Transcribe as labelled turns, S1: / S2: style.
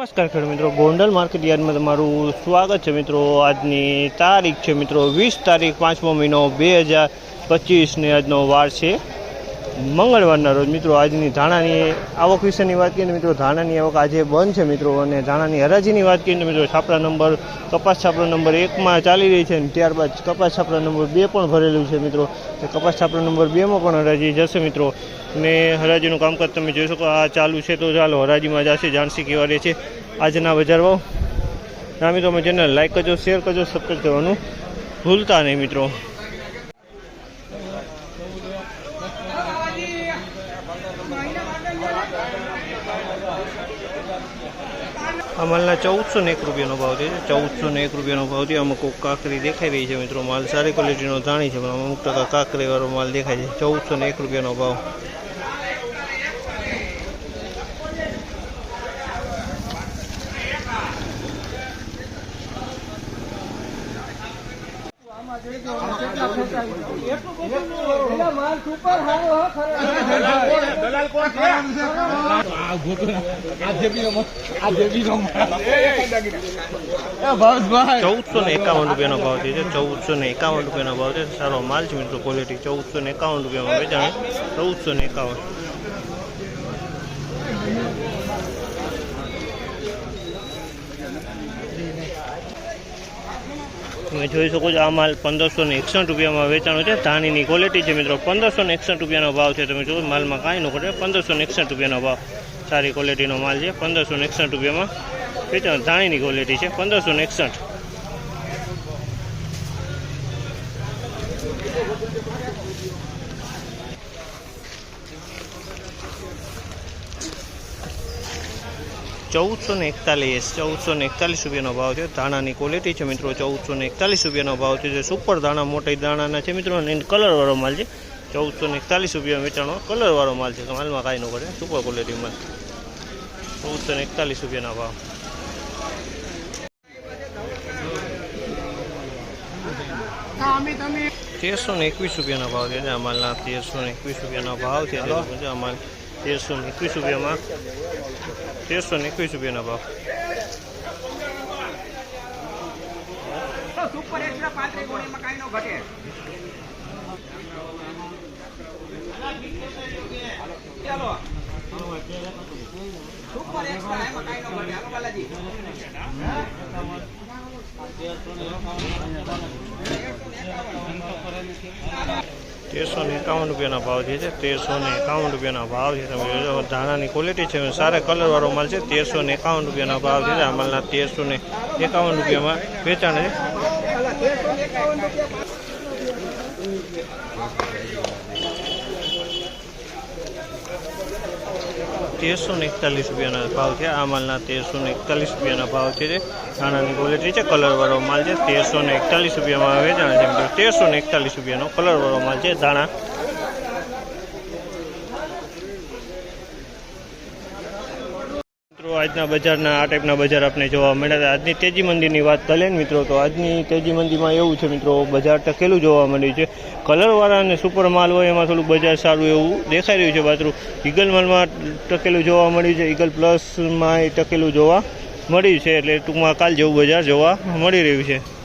S1: નમસ્કાર ખેડૂત મિત્રો. ગોંડલ માર્કેટ યાર્ડમાં તમારું સ્વાગત છે મિત્રો. આજની તારીખ છે મિત્રો વીસ તારીખ પાંચમો મહિનો બે હજાર પચીસને આજનો વાર છે. મંગળવારના રોજ મિત્રો આજની ધાણાની આવક વિશેની વાત કરીએ મિત્રો, ધાણાની આવક આજે બંધ છે મિત્રો અને ધાણાની હરાજીની વાત કરીએ મિત્રો, છાપરા નંબર, કપાસ છાપરા નંબર એકમાં ચાલી રહી છે અને ત્યારબાદ કપાસ છાપરા નંબર બે પણ ભરેલું છે મિત્રો. કપાસ છાપરા નંબર બેમાં પણ હરાજી જશે મિત્રો. ને હરાજીનું કામકાજ તમે જોઈ શકો, આ ચાલુ છે તો ચાલો હરાજીમાં જશે જાણસી કેવા રહે છે આજના બજાર ભાવ. ના મિત્રો, અમે ચેનલ લાઇક કરજો, શેર કરજો સબસ્ક્રાઈબ કરવાનું ભૂલતા નહીં મિત્રો. અમાલના ચૌદસો ને એક રૂપિયાનો ભાવ છે. ચૌદસો ને એક રૂપિયાનો ભાવ છે અમુક કાકરી દેખાઈ રહી છે મિત્રો માલ. સારી ક્વોલિટીનો જાણી છે, પણ અમુક ટકા કાકરીવાળો માલ દેખાય છે. ચૌદસો ને એક રૂપિયાનો ભાવ. ચૌદસો ને એકાવન રૂપિયાનો ભાવ છે ચૌદસો ને એકાવન રૂપિયાનો ભાવ છે. સારો માલ છે મિત્રો ક્વોલિટી ચૌદસો ને એકાવન રૂપિયામાં વેચાણ ચૌદસો ને એકાવન. તમે જોઈ શકો છો, આ માલ પંદરસો ને એકસઠ રૂપિયામાં વેચાણો છે. ધાણીની ક્વોલિટી છે મિત્રો પંદરસો ને એકસઠ રૂપિયાનો ભાવ છે. તમે જુઓ માલમાં કાંઈ ન ઘટે પંદરસો ને એકસઠ રૂપિયાનો ભાવ. સારી ક્વોલિટીનો માલ છે પંદરસો ને એકસઠ રૂપિયામાં વેચાણ, ધાણીની ક્વોલિટી છે પંદરસો ને એકસઠ. ચૌદસો ને એકતાલીસ ચૌદસો ને એકતાલીસ રૂપિયાનો ભાવ છે ધાણાની ક્વોલિટી છે મિત્રો ચૌદસો ને એકતાલીસ રૂપિયાનો ભાવ છે. જે સુપર દાણા મોટી દાણાના છે મિત્રો અને કલરવાળો માલ છે. ચૌદસો ને એકતાલીસ રૂપિયા વેચાણો કલરવાળો માલ છે. માલમાં કાંઈ ન કરે સુપર ક્વોલિટી માલ. ચૌદસો ને એકતાલીસ રૂપિયાના ભાવ. તેરસો ને એકવીસ રૂપિયાનો ભાવ છે આ માલના. તેરસો ને એકવીસ રૂપિયાનો ભાવ છે. આ માલ તેરસો ને એકવીસ રૂપિયામાં તેરસો ને એકવીસ રૂપિયાનો ભાવ
S2: સુપર એક્સ્ટ્રા પાંત્રીસ ગોળીમાં કાંઈ નો ઘટે. ચાલો. સુપર એક્સ્ટ્રા એમાં કાંઈ નો ઘટે. હાલો બાલાજી.
S1: તેરસો ને એકાવન રૂપિયાના ભાવ જે છે, તેરસો ને એકાવન રૂપિયાના ભાવ છે. તમે ધાણાની ક્વોલિટી છે સારા કલરવાળો માલ છે, તેરસો ને એકાવન રૂપિયાના ભાવ છે. આ માલના તેરસો ને એકાવન રૂપિયામાં વેચાણ છે. તેરસો ને એકતાલીસ રૂપિયાના ભાવ છે. આ માલના તેરસો ને એકતાલીસ રૂપિયાના ભાવ છે નાણાંની ક્વોલિટી છે. કલરવાળો માલ છે. તેરસો ને એકતાલીસ રૂપિયામાં વેચાણ છે. મિત્રો તેરસો ને એકતાલીસ રૂપિયાનો કલરવાળો માલ છે. ધાણા મિત્રો આજના બજારના, આ ટાઈપના બજાર આપણે જોવા મળ્યા હતા. આજની તેજી મંદિરની વાત કરીએ મિત્રો, તો આજની તેજી મંદીમાં એવું છે મિત્રો, બજાર ટકેલું જોવા મળ્યું છે. કલરવાળા અને સુપર માલ હોય, એમાં થોડું બજાર સારું એવું દેખાઈ રહ્યું છે બાથરૂમ ઈગલ માલમાં ટકેલું જોવા મળ્યું છે. ઈગલ પ્લસમાં એ ટકેલું જોવા મળ્યું છે, એટલે ટૂંકમાં કાલ જેવું બજાર જોવા મળી રહ્યું છે.